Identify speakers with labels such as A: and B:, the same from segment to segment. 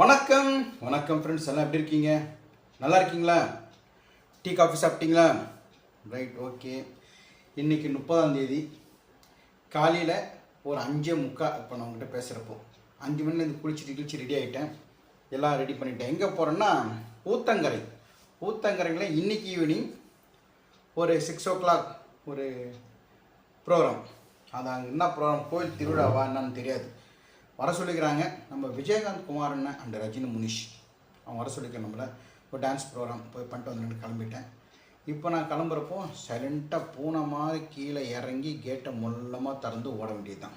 A: வணக்கம் வணக்கம் ஃப்ரெண்ட்ஸ் எல்லாம் எப்படி இருக்கீங்க நல்லா இருக்கீங்களா டீ காஃபி சாப்பிட்டீங்களா ரைட் ஓகே இன்னைக்கு முப்பதாம் தேதி காலையில் ஒரு அஞ்சே முக்கா இப்போ நான் உங்கள்கிட்ட பேசுகிறப்போ அஞ்சு மணிலேருந்து குளிச்சுட்டு கிழிச்சு ரெடி ஆகிட்டேன் எல்லாம் ரெடி பண்ணிட்டேன் எங்கே போகிறேன்னா ஊத்தங்கரை ஊத்தங்கரைங்களே இன்றைக்கி ஈவினிங் ஒரு சிக்ஸ் ஓ கிளாக் ஒரு ப்ரோக்ராம் அது அங்கே என்ன ப்ரோக்ராம் கோயில் திருவிழாவா என்னன்னு தெரியாது வர சொல்லிக்கிறாங்க நம்ம விஜயகாந்த் குமார் அண்ணன் அண்ட் ரஜினி முனிஷ் அவன் வர சொல்லிக்க நம்மளை இப்போ டான்ஸ் ப்ரோக்ராம் போய் பண்ணிட்டு வந்துட்டு கிளம்பிட்டேன் இப்போ நான் கிளம்புறப்போ சைலண்ட்டாக பூனை மாதிரி கீழே இறங்கி கேட்டை மொல்லமாக திறந்து ஓட வேண்டியது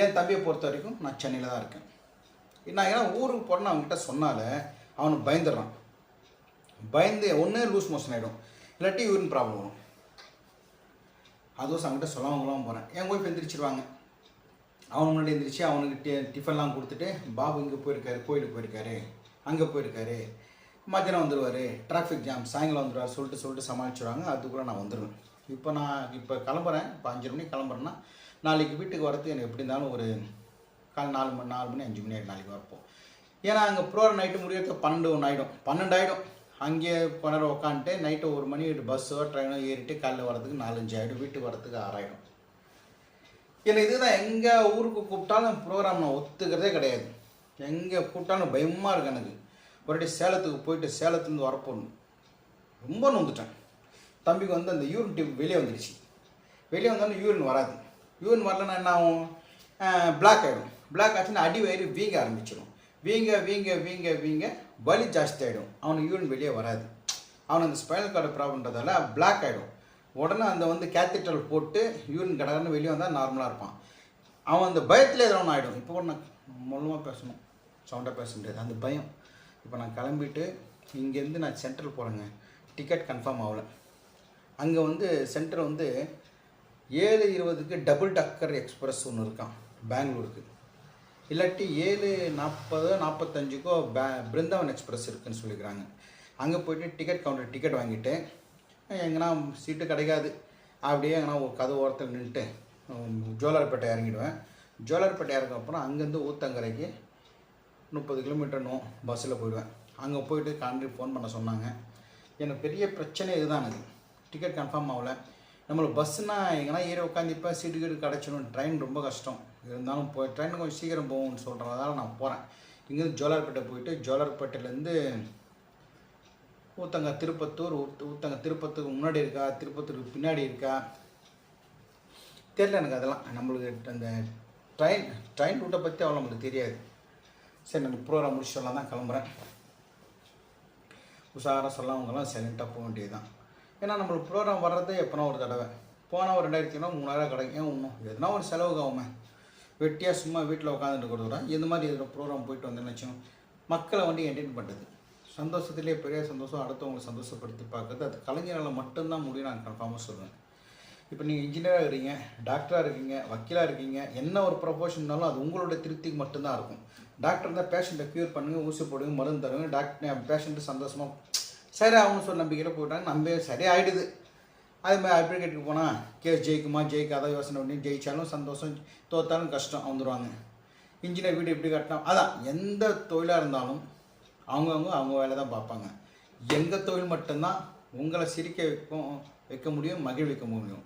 A: என் தம்பியை பொறுத்த வரைக்கும் நான் சென்னையில் தான் இருக்கேன் நான் ஏன்னா ஊருக்கு போனேன்னு அவங்ககிட்ட சொன்னால அவனுக்கு பயந்துடுறான் பயந்து ஒன்றே லூஸ் மோஷன் ஆகிடும் இல்லாட்டி யூரின் ப்ராப்ளம் வரும் அதுவும் அவங்ககிட்ட சொல்லாமலாம் போகிறேன் என் ஒய்ஃப் எந்திரிச்சிருவாங்க அவன் முன்னாடி எழுந்திரிச்சு அவனுக்கு டி டிஃபன்லாம் கொடுத்துட்டு பாபு இங்கே போயிருக்காரு கோயிலுக்கு போயிருக்காரு அங்கே போயிருக்காரு மத்தியானம் வந்துடுவார் டிராஃபிக் ஜாம் சாயங்காலம் வந்துடுவார் சொல்லிட்டு சொல்லிட்டு சமாளிச்சுடுவாங்க அதுக்குள்ளே நான் வந்துடுவேன் இப்போ நான் இப்போ கிளம்புறேன் இப்போ அஞ்சு மணிக்கு கிளம்புறேன்னா நாளைக்கு வீட்டுக்கு வரத்துக்கு எனக்கு எப்படி இருந்தாலும் ஒரு கால் நாலு மணி நாலு மணி அஞ்சு மணி நாளைக்கு வரப்போம் ஏன்னா அங்கே ப்ரோ நைட்டு முடியறதுக்கு பன்னெண்டு ஒன்று ஆகிடும் பன்னெண்டு ஆகிடும் அங்கேயே கொண்டாட உக்காந்துட்டு நைட்டு ஒரு மணி பஸ்ஸோ ட்ரெயினோ ஏறிட்டு காலைல வரதுக்கு நாலஞ்சு ஆகிடும் வீட்டுக்கு வரத்துக்கு ஆறாயிடும் என்னை இதுதான் எங்கே ஊருக்கு கூப்பிட்டாலும் ப்ரோக்ராம் நான் ஒத்துக்கிறதே கிடையாது எங்கே கூப்பிட்டாலும் பயமாக இருக்கு எனக்கு ஒருடி சேலத்துக்கு போயிட்டு சேலத்துலேருந்து வரப்போகணும் ரொம்ப நொந்துட்டேன் தம்பிக்கு வந்து அந்த யூரின் டியூப் வெளியே வந்துடுச்சு வெளியே வந்தோடனே யூரின் வராது யூரின் வரலன்னா என்ன ஆகும் பிளாக் ஆகிடும் பிளாக் ஆச்சுன்னா அடி வயிறு வீங்க ஆரம்பிச்சிடும் வீங்க வீங்க வீங்க வீங்க வலி ஜாஸ்தி ஆகிடும் அவனுக்கு யூரின் வெளியே வராது அவனுக்கு அந்த ஸ்பைனல் கார்டு ப்ராப்ளம்ன்றதால பிளாக் ஆகிடும் உடனே அந்த வந்து கேத்திட்டல் போட்டு யூரின் கடகன்னு வெளியே வந்தால் நார்மலாக இருப்பான் அவன் அந்த பயத்தில் எதோ ஆகிடும் இப்போ நான் மூலமாக பேசணும் சவுண்டாக பேச முடியாது அந்த பயம் இப்போ நான் கிளம்பிட்டு இங்கேருந்து நான் சென்ட்ரல் போகிறேங்க டிக்கெட் கன்ஃபார்ம் ஆகலை அங்கே வந்து சென்டர் வந்து ஏழு இருபதுக்கு டபுள் டக்கர் எக்ஸ்பிரஸ் ஒன்று இருக்கான் பெங்களூருக்கு இல்லாட்டி ஏழு நாற்பதோ நாற்பத்தஞ்சுக்கோ பே பிருந்தாவன் எக்ஸ்பிரஸ் இருக்குதுன்னு சொல்லிக்கிறாங்க அங்கே போய்ட்டு டிக்கெட் கவுண்டர் டிக்கெட் வாங்கிட்டு எங்கன்னா சீட்டு கிடைக்காது அப்படியே எங்கன்னா ஒரு கதவு ஓரத்தில் நின்றுட்டு ஜோலார்பேட்டை இறங்கிடுவேன் ஜோலார்பேட்டை இறங்கப்புறம் அங்கேருந்து ஊத்தங்கரைக்கு முப்பது கிலோமீட்டர் நோ பஸ்ஸில் போயிடுவேன் அங்கே போயிட்டு கான்ட்ரி ஃபோன் பண்ண சொன்னாங்க எனக்கு பெரிய பிரச்சனை இதுதான் எனக்கு டிக்கெட் கன்ஃபார்ம் ஆகலை நம்மளுக்கு பஸ்ஸுனால் எங்கன்னா ஏறி உட்காந்து இப்போ சீட்டு கீட்டு கிடச்சிடும் ட்ரெயின் ரொம்ப கஷ்டம் இருந்தாலும் போய் ட்ரெயின் கொஞ்சம் சீக்கிரம் போகும்னு சொல்கிறதால நான் போகிறேன் இங்கேருந்து ஜோலார்பேட்டை போயிட்டு ஜோலார்பேட்டையிலேருந்து ஊத்தங்க திருப்பத்தூர் ஊத்தங்க திருப்பத்துக்கு முன்னாடி இருக்கா திருப்பத்தூருக்கு பின்னாடி இருக்கா தெரில எனக்கு அதெல்லாம் நம்மளுக்கு அந்த ட்ரெயின் ட்ரெயின் ரூட்டை பற்றி அவ்வளோ நம்மளுக்கு தெரியாது சரி நம்ம ப்ரோக்ராம் சொல்லலாம் தான் கிளம்புறேன் உஷாராக சொல்லவங்கெல்லாம் சைலண்ட்டாக போக வேண்டியது தான் ஏன்னா நம்மளுக்கு ப்ரோக்ராம் வர்றது எப்போனா ஒரு தடவை போனால் ஒரு ரெண்டாயிரத்தி ஐநூறு மூணாயிரம் கிடைக்கும் ஒன்றும் எதுனா ஒரு செலவுக்கு ஆகுமே வெட்டியாக சும்மா வீட்டில் உட்காந்துட்டு கொடுக்குறோம் இந்த மாதிரி எதுனா ப்ரோக்ராம் போயிட்டு வந்து நினச்சோம் மக்களை வந்து என்டெயின் பண்ணுறது சந்தோஷத்திலே பெரிய சந்தோஷம் அடுத்தவங்களை சந்தோஷப்படுத்தி பார்க்குறது அது கலைஞரால் மட்டும்தான் முடியும் நான் கன்ஃபார்மாக சொல்லுவேன் இப்போ நீங்கள் இன்ஜினியராக இருக்கீங்க டாக்டராக இருக்கீங்க வக்கீலாக இருக்கீங்க என்ன ஒரு ப்ரொஃபஷன்னாலும் அது உங்களோட திருப்திக்கு மட்டும்தான் இருக்கும் டாக்டர் தான் பேஷண்ட்டை க்யூர் பண்ணுங்கள் ஊசி போடுங்க மருந்து தருங்க டாக்டர் பேஷண்ட்டு சந்தோஷமாக சரி அவங்க சொல்ல நம்பிக்கையில் போயிட்டாங்க நம்ப சரி ஆகிடுது அதே மாதிரி அப்ளிகேட்டுக்கு போனால் கேஸ் ஜெயிக்குமா ஜெயிக்காத யோசனை பண்ணி ஜெயித்தாலும் சந்தோஷம் தோத்தாலும் கஷ்டம் வந்துடுவாங்க இன்ஜினியர் வீடு எப்படி கட்டினா அதான் எந்த தொழிலாக இருந்தாலும் அவங்கவுங்க அவங்க வேலை தான் பார்ப்பாங்க எங்கள் தொழில் மட்டும்தான் உங்களை சிரிக்க வைக்கும் வைக்க முடியும் மகிழ்விக்க முடியும்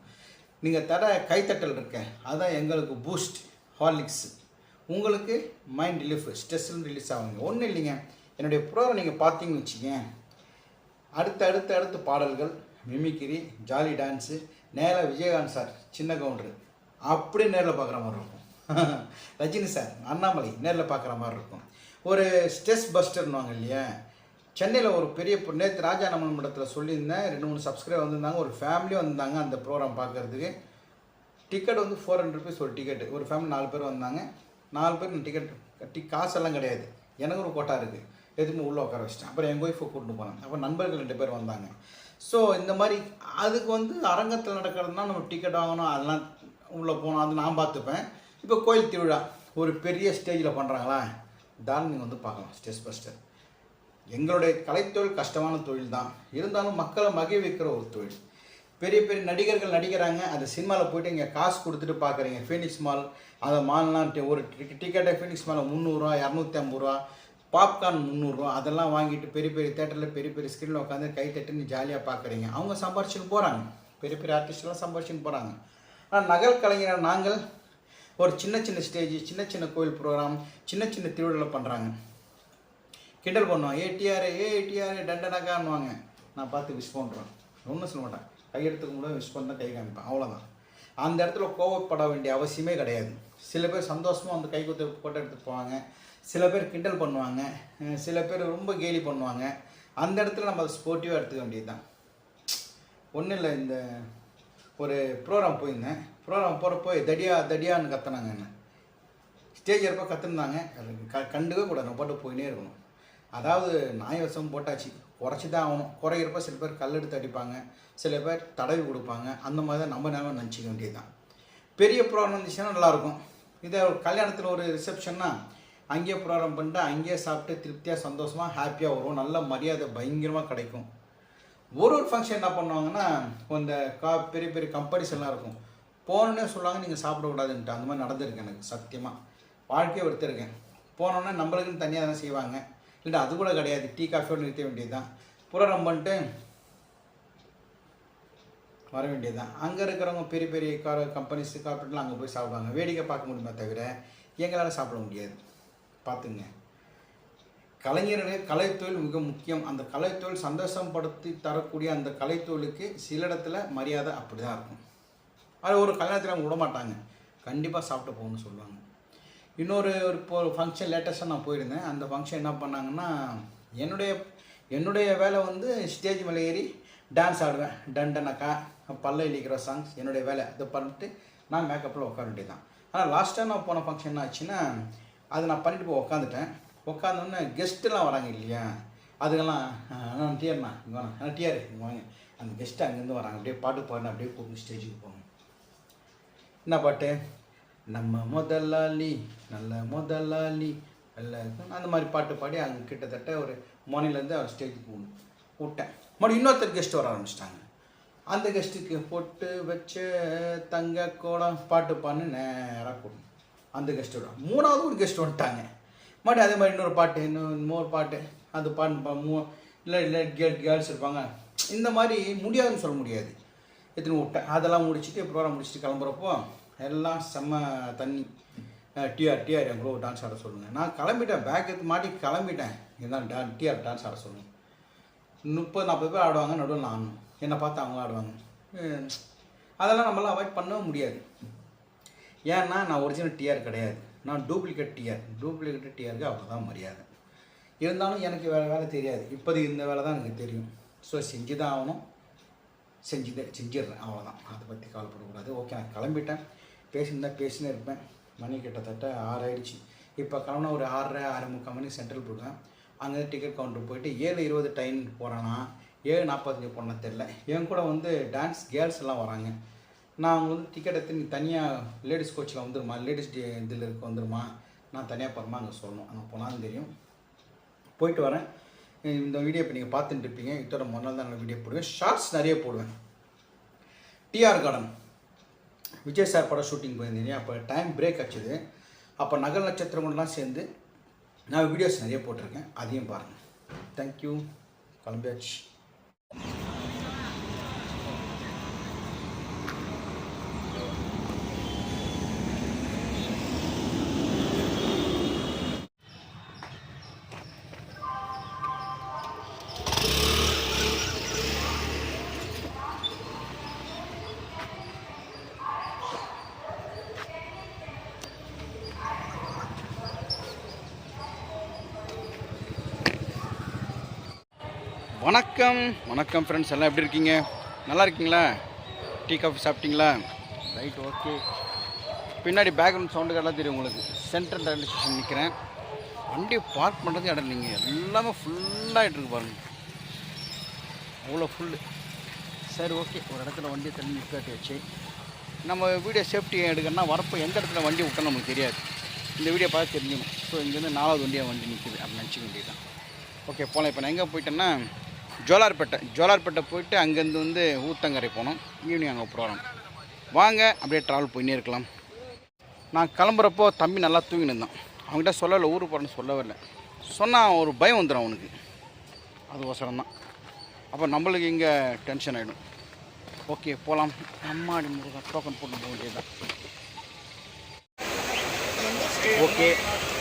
A: நீங்கள் தர கைத்தட்டல் இருக்க அதுதான் எங்களுக்கு பூஸ்ட் ஹார்லிக்ஸ் உங்களுக்கு மைண்ட் ரிலீஃப் ஸ்ட்ரெஸ்ஸும் ரிலீஸ் ஆகுங்க ஒன்றும் இல்லைங்க என்னுடைய ப்ரோவை நீங்கள் பார்த்தீங்கன்னு வச்சுங்க அடுத்த அடுத்த அடுத்து பாடல்கள் மிமிக்கிரி ஜாலி டான்ஸு நேராக விஜயகாந்த் சார் சின்ன கவுண்டரு அப்படியே நேரில் பார்க்குற மாதிரி இருக்கும் ரஜினி சார் அண்ணாமலை நேரில் பார்க்குற மாதிரி இருக்கும் ஒரு ஸ்ட்ரெஸ் பஸ்டர்னுவாங்க இல்லையா சென்னையில் ஒரு பெரிய நேற்று ராஜா நமன் மடத்தில் சொல்லியிருந்தேன் ரெண்டு மூணு சப்ஸ்கிரைபர் வந்திருந்தாங்க ஒரு ஃபேமிலி வந்தாங்க அந்த ப்ரோக்ராம் பார்க்குறதுக்கு டிக்கெட் வந்து ஃபோர் ஹண்ட்ரட் ருபீஸ் ஒரு டிக்கெட் ஒரு ஃபேமிலி நாலு பேர் வந்தாங்க நாலு பேர் டிக்கெட் கட்டி காசெல்லாம் கிடையாது எனக்கு ஒரு கோட்டா இருக்குது எதுவுமே உள்ளே உட்கார வச்சிட்டேன் அப்புறம் எங்கள் ஒய்ஃபை கூட்டு போனேன் அப்புறம் நண்பர்கள் ரெண்டு பேர் வந்தாங்க ஸோ இந்த மாதிரி அதுக்கு வந்து அரங்கத்தில் நடக்கிறதுனா நம்ம டிக்கெட் வாங்கணும் அதெல்லாம் உள்ளே போகணும் அது நான் பார்த்துப்பேன் இப்போ கோயில் திருவிழா ஒரு பெரிய ஸ்டேஜில் பண்ணுறாங்களா தான் நீங்கள் வந்து பார்க்கலாம் ஸ்டெஸ் பஸ்டர் எங்களுடைய கலைத்தொழில் கஷ்டமான தொழில் தான் இருந்தாலும் மக்களை மகிழ்விக்கிற ஒரு தொழில் பெரிய பெரிய நடிகர்கள் நடிக்கிறாங்க அந்த சினிமாவில் போயிட்டு இங்கே காசு கொடுத்துட்டு பார்க்குறீங்க ஃபீனிக்ஸ் மால் அந்த மால்லாம் ஒரு டிக்கெட்டை ஃபீனிக்ஸ் மாலில் முந்நூறுரூவா இரநூத்தி ஐம்பது ரூபா பாப்கார்ன் முந்நூறுரூவா அதெல்லாம் வாங்கிட்டு பெரிய பெரிய தேட்டரில் பெரிய பெரிய ஸ்க்ரீனில் உட்காந்து கை தட்டுன்னு ஜாலியாக பார்க்குறீங்க அவங்க சம்பாரிச்சுன்னு போகிறாங்க பெரிய பெரிய ஆர்டிஸ்ட்லாம் சம்பாரிச்சுன்னு போகிறாங்க ஆனால் நகல் கலைஞராக நாங்கள் ஒரு சின்ன சின்ன ஸ்டேஜ் சின்ன சின்ன கோயில் ப்ரோக்ராம் சின்ன சின்ன திருவிழா பண்ணுறாங்க கிண்டல் பண்ணுவாங்க ஏடிஆர் ஏடிஆர் டண்டனாக்கான்வாங்க நான் பார்த்து விஷ் பண்ணுறேன் ஒன்றும் சொல்ல மாட்டேன் கையெடுத்துக்க முடியும் விஷ் பண்ண கை காமிப்பேன் அவ்வளோதான் அந்த இடத்துல கோவப்பட வேண்டிய அவசியமே கிடையாது சில பேர் சந்தோஷமாக வந்து கை கொத்து போட்டோ எடுத்து போவாங்க சில பேர் கிண்டல் பண்ணுவாங்க சில பேர் ரொம்ப கேலி பண்ணுவாங்க அந்த இடத்துல நம்ம அதை ஸ்போர்ட்டிவாக எடுத்துக்க வேண்டியது தான் ஒன்றும் இல்லை இந்த ஒரு ப்ரோக்ராம் போயிருந்தேன் ப்ரோக்ராம் போகிறப்போ தடியா தடியான்னு கத்தினாங்க என்ன ஸ்டேஜ் இருப்போ கற்றுருந்தாங்க க கண்டுக்கவே கூடாது நம்ம பாட்டு போயினே இருக்கணும் அதாவது நாய் வசம் போட்டாச்சு குறைச்சி தான் ஆகணும் குறையிறப்போ சில பேர் கல் எடுத்து அடிப்பாங்க சில பேர் தடவி கொடுப்பாங்க அந்த மாதிரி தான் நம்ம நேரம் நினச்சிக்க வேண்டியது தான் பெரிய ப்ரோக்ராம் இருந்துச்சுன்னா நல்லாயிருக்கும் இதே ஒரு கல்யாணத்தில் ஒரு ரிசப்ஷன்னா அங்கேயே ப்ரோக்ராம் பண்ணிட்டு அங்கேயே சாப்பிட்டு திருப்தியாக சந்தோஷமாக ஹாப்பியாக வரும் நல்ல மரியாதை பயங்கரமாக கிடைக்கும் ஒரு ஒரு ஃபங்க்ஷன் என்ன பண்ணுவாங்கன்னா இந்த கா பெரிய பெரிய கம்பெனிஸ் எல்லாம் இருக்கும் போனோடனே சொல்லுவாங்க நீங்கள் சாப்பிடக்கூடாதுன்ட்டு அந்த மாதிரி நடந்திருக்கு எனக்கு சத்தியமாக வாழ்க்கையை ஒருத்தருக்கேன் போனோடனே நம்மளுக்குன்னு தனியாக தானே செய்வாங்க இல்லை அது கூட கிடையாது டீ காஃபியோடு நிறுத்த வேண்டியது தான் புரடம் பண்ணிட்டு வர வேண்டியது தான் அங்கே இருக்கிறவங்க பெரிய பெரிய கார் கம்பெனிஸ் கார்பரேட்லாம் அங்கே போய் சாப்பிடுவாங்க வேடிக்கை பார்க்க முடியுமே தவிர எங்களால் சாப்பிட முடியாது பார்த்துங்க கலைஞர்களுக்கு கலைத்தொழில் மிக முக்கியம் அந்த கலைத்தொழில் சந்தோஷப்படுத்தி தரக்கூடிய அந்த கலைத்தொழிலுக்கு சில இடத்துல மரியாதை அப்படி தான் இருக்கும் அது ஒரு கல்யாணத்தில் அவங்க விட மாட்டாங்க கண்டிப்பாக சாப்பிட்டு போகணும்னு சொல்லுவாங்க இன்னொரு ஒரு இப்போ ஒரு ஃபங்க்ஷன் லேட்டஸ்ட்டாக நான் போயிருந்தேன் அந்த ஃபங்க்ஷன் என்ன பண்ணாங்கன்னா என்னுடைய என்னுடைய வேலை வந்து ஸ்டேஜ் மேலே ஏறி டான்ஸ் ஆடுவேன் டண்டனக்கா பல்ல இழிக்கிற சாங்ஸ் என்னுடைய வேலை இதை பண்ணிட்டு நான் மேக்கப்பில் உட்கார வேண்டியது தான் ஆனால் லாஸ்ட்டாக நான் போன ஃபங்க்ஷன் என்ன ஆச்சுன்னா அதை நான் பண்ணிட்டு போய் உட்காந்துட்டேன் உட்காந்தோன்னே கெஸ்ட்டெலாம் வராங்க இல்லையா அதுக்கெல்லாம் நான் டீயர்ண்ணா இங்கே வாங்க டீயர் இங்கே வாங்க அந்த கெஸ்ட்டு அங்கேருந்து வராங்க அப்படியே பாட்டு பாடின அப்படியே கூப்பிட்டு ஸ்டேஜுக்கு போகணும் என்ன பாட்டு நம்ம முதலாளி நல்ல முதலாளி நல்ல அந்த மாதிரி பாட்டு பாடி அங்கே கிட்டத்தட்ட ஒரு மணிலேருந்து அவர் ஸ்டேஜுக்கு போகணும் விட்டேன் மறுபடியும் இன்னொருத்தர் கெஸ்ட் வர ஆரம்பிச்சிட்டாங்க அந்த கெஸ்ட்டுக்கு பொட்டு வச்ச தங்க கோலம் பாட்டு பாடு நேராக கூடும் அந்த கெஸ்ட் மூணாவது ஒரு கெஸ்ட் வந்துட்டாங்க மறுபடியும் அதே மாதிரி இன்னொரு பாட்டு இன்னும் இன்னொரு பாட்டு அது பாட்டு மூ இல்லை இல்லை கேர்ள்ஸ் இருப்பாங்க இந்த மாதிரி முடியாதுன்னு சொல்ல முடியாது எடுத்துன்னு விட்டேன் அதெல்லாம் முடிச்சுட்டு ப்ரோக்ராம் முடிச்சுட்டு கிளம்புறப்போ எல்லாம் செம்ம தண்ணி டிஆர் டிஆர் என் ப்ரோ டான்ஸ் ஆட சொல்லுங்கள் நான் கிளம்பிட்டேன் பேக் எடுத்து மாட்டி கிளம்பிட்டேன் இருந்தாலும் டா டிஆர் டான்ஸ் ஆட சொல்லுங்கள் முப்பது நாற்பது பேர் ஆடுவாங்க நடுவில் நானும் என்னை பார்த்து அவங்க ஆடுவாங்க அதெல்லாம் நம்மளால் அவாய்ட் பண்ணவே முடியாது ஏன்னா நான் ஒரிஜினல் டிஆர் கிடையாது நான் டூப்ளிகேட் டிஆர் டூப்ளிகேட் டிஆருக்கு தான் மரியாதை இருந்தாலும் எனக்கு வேறு வேலை தெரியாது இப்போதைக்கு இந்த வேலை தான் எனக்கு தெரியும் ஸோ செஞ்சு தான் ஆகணும் செஞ்சு செஞ்சிடுறேன் அவ்வளோதான் அதை பற்றி கவலைப்படக்கூடாது ஓகே நான் கிளம்பிட்டேன் பேசியிருந்தேன் பேசினே இருப்பேன் மணி கிட்டத்தட்ட ஆறு இப்போ கிளம்புனா ஒரு ஆறரை ஆறு முக்கால் மணி சென்ட்ரல் போடுவேன் அங்கே டிக்கெட் கவுண்டர் போயிட்டு ஏழு இருபது ட்ரெயின் போகிறானா ஏழு நாற்பத்தஞ்சு போனால் தெரில என் கூட வந்து டான்ஸ் கேர்ள்ஸ் எல்லாம் வராங்க நான் அவங்க வந்து டிக்கெட் எடுத்து தனியாக லேடிஸ் கோச்சில் வந்துடுமா லேடிஸ் இதில் இருக்க வந்துடுமா நான் தனியாக போகிறோமா அங்கே சொல்லணும் அங்கே போனாலும் தெரியும் போயிட்டு வரேன் இந்த வீடியோ இப்போ நீங்கள் பார்த்துட்டு இருப்பீங்க இத்தோட மொதல் நாள் தான் நான் வீடியோ போடுவேன் ஷார்ட்ஸ் நிறைய போடுவேன் டிஆர் கார்டன் விஜய் சார் படம் ஷூட்டிங் போயிருந்தீங்க அப்போ டைம் பிரேக் ஆச்சுது அப்போ நகல் நட்சத்திரங்கள்லாம் சேர்ந்து நான் வீடியோஸ் நிறைய போட்டிருக்கேன் அதையும் பாருங்கள் தேங்க்யூ கிளம்பியாச்சு வணக்கம் வணக்கம் ஃப்ரெண்ட்ஸ் எல்லாம் எப்படி இருக்கீங்க நல்லா இருக்கீங்களா டீ காஃபி சாப்பிட்டீங்களா ரைட் ஓகே பின்னாடி பேக்ரவுண்ட் சவுண்டு எல்லாம் தெரியும் உங்களுக்கு சென்ட்ரல் ரயில்வே ஸ்டேஷன் நிற்கிறேன் வண்டியை பார்க் பண்ணுறது இடம் இல்லைங்க எல்லாமே ஃபுல்லாக இருக்கு பாருங்கள் அவ்வளோ ஃபுல்லு சரி ஓகே ஒரு இடத்துல வண்டியை தண்ணி நிற்காட்டி வச்சு நம்ம வீடியோ சேஃப்டி எடுக்கணும்னா வரப்போ எந்த இடத்துல வண்டி விட்டோம் நமக்கு தெரியாது இந்த வீடியோ பார்த்து தெரிஞ்சுக்கணும் ஸோ இங்கேருந்து நாலாவது வண்டியாக வண்டி நிற்குது அப்படின்னு நினச்சிக்க வேண்டியது தான் ஓகே போகலாம் இப்போ நான் எங்கே போயிட்டேன்னா ஜோலார்பேட்டை ஜோலார்பேட்டை போயிட்டு அங்கேருந்து வந்து ஊத்தங்கரை போனோம் ஈவினிங் அங்கே ப்ரோக்ராம் வாங்க அப்படியே ட்ராவல் போயின்னே இருக்கலாம் நான் கிளம்புறப்போ தம்பி நல்லா தூங்கினு இருந்தான் அவங்ககிட்ட சொல்லலை ஊர் போகிறேன்னு சொல்லவே இல்லை சொன்னால் ஒரு பயம் வந்துடும் அவனுக்கு அது ஒசரம் தான் அப்போ நம்மளுக்கு இங்கே டென்ஷன் ஆகிடும் ஓகே போகலாம் அம்மாடி முருகன் டோக்கன் போட்டு போக வேண்டியதுதான் ஓகே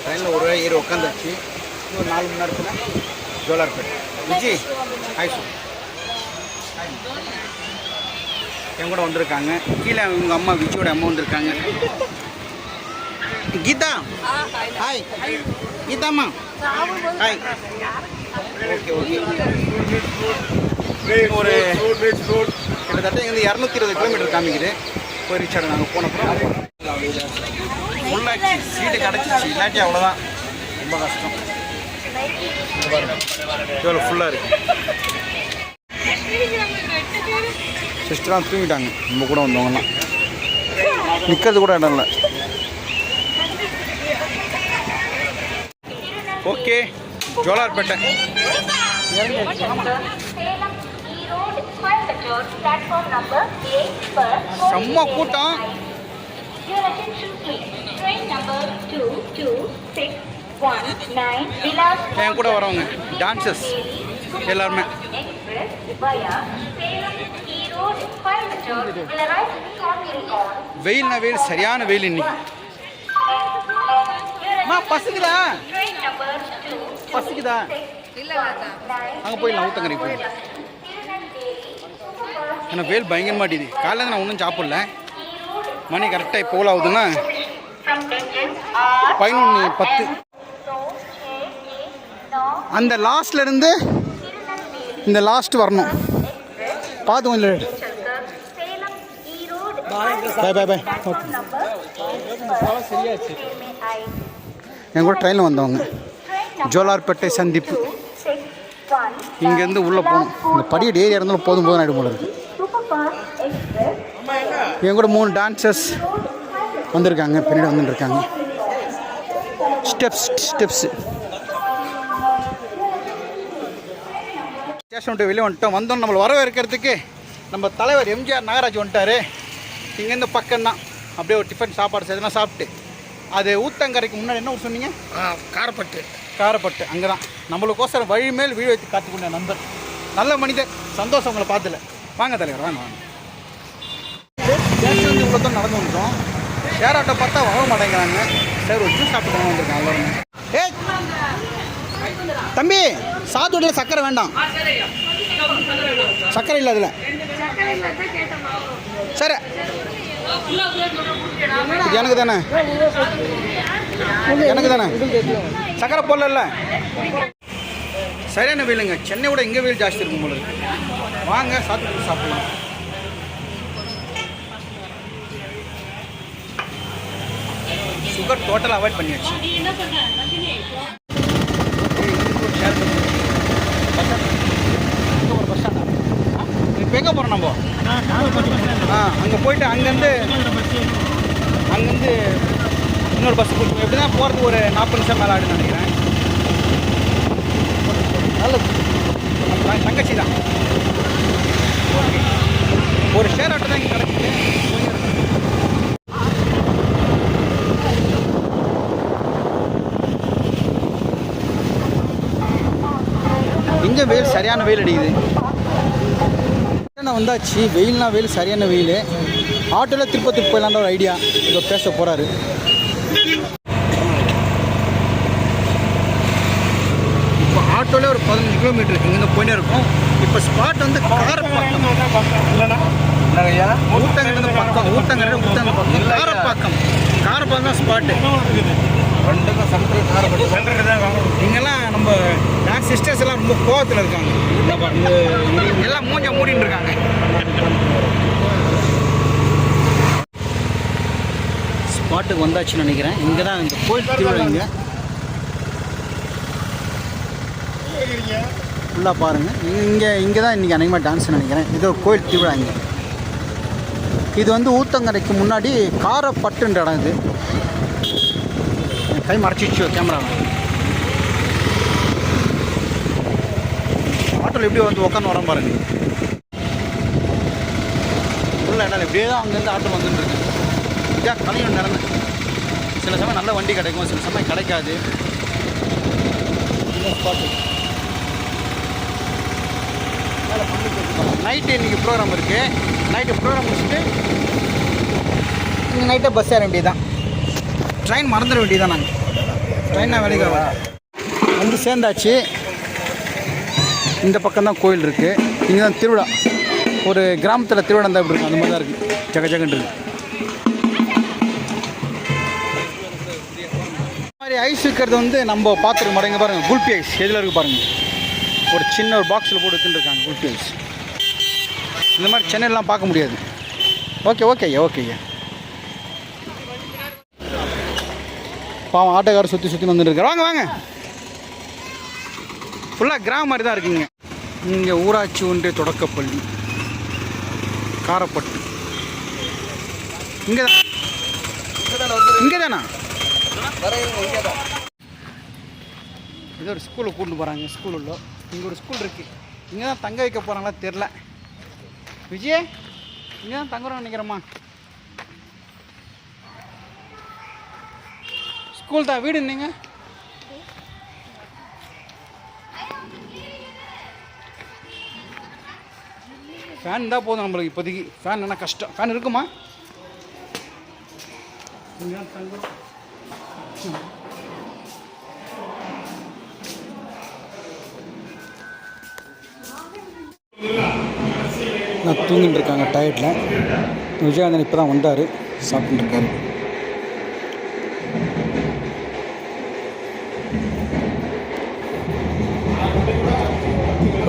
A: ட்ரெயினில் ஒரு ஏறி உட்காந்துருச்சு இன்னும் நாலு மணி நேரத்தில் ஜோலார்பேட் விஜி ஹாய் சார் என் கூட வந்திருக்காங்க கீழே உங்கள் அம்மா விஜயோட அம்மா வந்திருக்காங்க கீதா ஹாய் கீதாம்மா ஹாய் ஓகே ஓகே ஒரு கிட்டத்தட்ட இங்கே இரநூத்தி இருபது கிலோமீட்டர் காமிக்குது போய் ரீச் ஆகிடும் நாங்கள் போனப்போ உள்ளாக்கி சீட்டு கிடச்சிச்சு இல்லாட்டி அவ்வளோதான் ரொம்ப கஷ்டம் எவ்வளோ ஃபுல்லாக இருக்கு சிஸ்டர்லாம் தூங்கிட்டாங்க நம்ம கூட வந்தவங்கலாம் நிற்கிறது கூட இடம் இல்லை ஓகே ஜோலார்பேட்டை செம்ம கூட்டம் Your attention please. Train number 226 என் கூட வரவங்க டான்சஸ் எல்லாருமே வெயில் வெயில் சரியான வெயில் இன்னைக்கு பசுக்குதா பசுக்குதா அங்கே போயிடலாம் ஊத்தங்கரை போயிடலாம் எனக்கு வெயில் பயங்கர மாட்டேது காலையில் நான் ஒன்றும் சாப்பிடல மணி கரெக்டாக இப்போ ஆகுதுன்னா பதினொன்று பத்து அந்த லாஸ்ட்லேருந்து இந்த லாஸ்ட் வரணும் பார்த்து கொஞ்சம் பாய் பாய் பாய் எங்கூட என் கூட ட்ரெயினில் வந்தவங்க ஜோலார்பேட்டை சந்திப்பு இங்கேருந்து உள்ளே போகணும் இந்த படியிட்டு ஏரியா இருந்தாலும் போதும் போதும் ஆகிடும் போல இருக்குது என் கூட மூணு டான்சர்ஸ் வந்திருக்காங்க பின்னாடி வந்துட்டுருக்காங்க ஸ்டெப்ஸ் ஸ்டெப்ஸு கேஷ் வெளியே வந்துட்டோம் வந்தோம் நம்மளை வரவேற்கிறதுக்கு நம்ம தலைவர் எம்ஜிஆர் நாகராஜ் வந்துட்டார் இங்கேருந்து பக்கம் தான் அப்படியே ஒரு டிஃபன் சாப்பாடு செய்யலாம் சாப்பிட்டு அது ஊத்தங்கரைக்கு முன்னாடி என்ன சொன்னீங்க காரப்பட்டு காரப்பட்டு அங்கே தான் நம்மளுக்கோசரம் வழிமேல் வீடு வைத்து காத்துக்கொண்ட நண்பர் நல்ல மனிதர் சந்தோஷம் உங்களை பார்த்துல வாங்க தலைவர் வாங்க வாங்க நடந்துட்டோம் இவ்வளோ தான் நடந்து வந்துட்டோம் ஷேர் ஆட்டோ பார்த்தா வர மாட்டேங்கிறாங்க சார் ஒரு ஜூஸ் சாப்பிட்டு வந்துருக்காங்க ஏ தம்பி சாத்துட்டில் சக்கரை வேண்டாம் சக்கரை இல்லை அதில் சரி எனக்கு தானே எனக்கு தானே சக்கரை போடல சரியான வெயிலுங்க சென்னையோட இங்கே வெயில் ஜாஸ்தி இருக்கும் போது வாங்க சாத்துக்குடி சாப்பிடலாம் சுகர் டோட்டலாக அவாய்ட் பண்ணியாச்சு பஸ் ஸ்டாண்டா இப்போ எங்கே போகிறோம் நம்ம ஆ அங்கே போயிட்டு அங்கேருந்து அங்கேருந்து இன்னொரு பஸ் பிடிக்கும் எப்படி தான் போகிறது ஒரு நாற்பது நிமிஷம் மேலே ஆடுன்னு நினைக்கிறேன் நல்ல தங்கச்சி தான் வெயில் சரியான வெயில் அடிக்குது வந்தாச்சு வெயில்னா வெயில் சரியான வெயில் ஆட்டோவில் திருப்பத்தூர் போயிடலான்ற ஒரு ஐடியா இப்போ பேச போகிறாரு இப்போ ஆட்டோவில் ஒரு பதினஞ்சு கிலோமீட்டர் இங்கே போயிட்டே இருக்கும் இப்போ ஸ்பாட் வந்து காரப்பாக்கம் ஊட்டங்கிட்ட பக்கம் ஊட்டங்கிட்ட ஊட்டங்க பக்கம் காரப்பாக்கம் காரப்பாக்கம் தான் ஸ்பாட்டு இங்கெல்லாம் ரொம்ப நான் சிஸ்டர்ஸ் எல்லாம் ரொம்ப கோபத்தில் இருக்காங்க எல்லாம் மூஞ்ச மூடின்னு இருக்காங்க ஸ்பாட்டுக்கு வந்தாச்சுன்னு நினைக்கிறேன் இங்கே தான் இந்த கோயில் திருவிழாங்க ஃபுல்லாக பாருங்கள் இங்கே இங்கே தான் இன்றைக்கி அநேகமாக டான்ஸ் நினைக்கிறேன் இது ஒரு கோயில் திருவிழா இங்கே இது வந்து ஊத்தங்கரைக்கு முன்னாடி காரப்பட்டுன்ற இடம் இது கை மறைச்சிச்சு கேமரா ஆட்டோவில் எப்படி வந்து உட்காந்து வரேன் பாருங்க உள்ள இடம் எப்படியே தான் அங்கேருந்து ஆட்டோ வந்துட்டு இதாக இதான் கலையும் நிலமை சில சமயம் நல்ல வண்டி கிடைக்கும் சில சமயம் கிடைக்காது நைட்டு இன்றைக்கி ப்ரோக்ராம் இருக்குது நைட்டு ப்ரோக்ராம் முடிச்சுட்டு நீங்கள் நைட்டாக பஸ் ஏற தான் ட்ரெயின் மறந்துட வேண்டியதுதான் நாங்கள் நான் வேலைக்கு வந்து சேர்ந்தாச்சு இந்த பக்கம் தான் கோயில் இருக்குது இங்கே தான் திருவிழா ஒரு கிராமத்தில் திருவிழா இருந்தால் இருக்கும் அந்த மாதிரி தான் இருக்குது ஜக ஜகன் இருக்குது மாதிரி ஐஸ் விற்கிறது வந்து நம்ம பார்த்துருக்க மாட்டேங்க பாருங்கள் குல்பி ஐஸ் எதில் இருக்குது பாருங்கள் ஒரு சின்ன ஒரு பாக்ஸில் போட்டு வச்சுருக்காங்க குல்பி ஐஸ் இந்த மாதிரி சென்னையிலாம் பார்க்க முடியாது ஓகே ஓகே ஐயா ஓகே ஐயா பாவம் ஆட்டோக்காரர் சுற்றி சுற்றி வந்துட்டு இருக்கார் வாங்க வாங்க ஃபுல்லாக கிராம மாதிரி தான் இருக்குங்க இங்கே ஊராட்சி ஒன்றிய தொடக்கப்பள்ளி காரப்பட்டு இங்கேதான் இங்கே தானா இது ஒரு ஸ்கூலில் கூட்டு போகிறாங்க ஸ்கூல் உள்ள இங்கே ஒரு ஸ்கூல் இருக்குது இங்கே தான் தங்க வைக்க போகிறாங்களா தெரில விஜய் இங்கே தான் தங்குறோம் நினைக்கிறேம்மா ஸ்கூல் தான் வீடு நீங்கள் ஃபேன் தான் போதும் நம்மளுக்கு இப்போதைக்கு ஃபேன் என்ன கஷ்டம் ஃபேன் இருக்குமா நான் தூங்கிட்டு இருக்காங்க டயர்டில் விஜயானந்தன் இப்போ தான் வந்தார் சாப்பிட்டுருக்காரு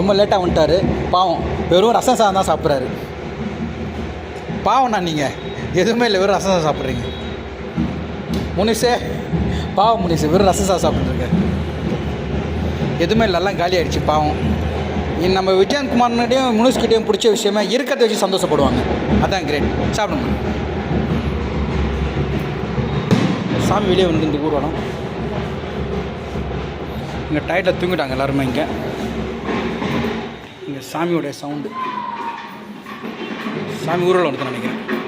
A: ரொம்ப லேட்டாக வந்துட்டார் பாவம் வெறும் ரசம் சாதம் தான் சாப்பிட்றாரு பாவம்ண்ணா நீங்கள் எதுவுமே இல்லை வெறும் ரசம் சாப்பிட்றீங்க முனிஷே பாவம் முனிஷு வெறும் ரசம் சாதம் சாப்பிட்ருக்க எதுவுமே இல்லைலாம் காலி ஆகிடுச்சு பாவம் நம்ம விஜயகுமார்கிட்டையும் முனுஷ்கிட்டையும் பிடிச்ச விஷயமே இருக்கிறத வச்சு சந்தோஷப்படுவாங்க அதான் கிரேட் சாப்பிடுங்க சாமி வெளியே வந்து இந்த ஊர்வலம் இங்கே டயர்டில் தூங்கிட்டாங்க எல்லாருமே இங்கே சாமியோடைய சவுண்டு சாமி ஊரில் வந்து நினைக்கிறேன்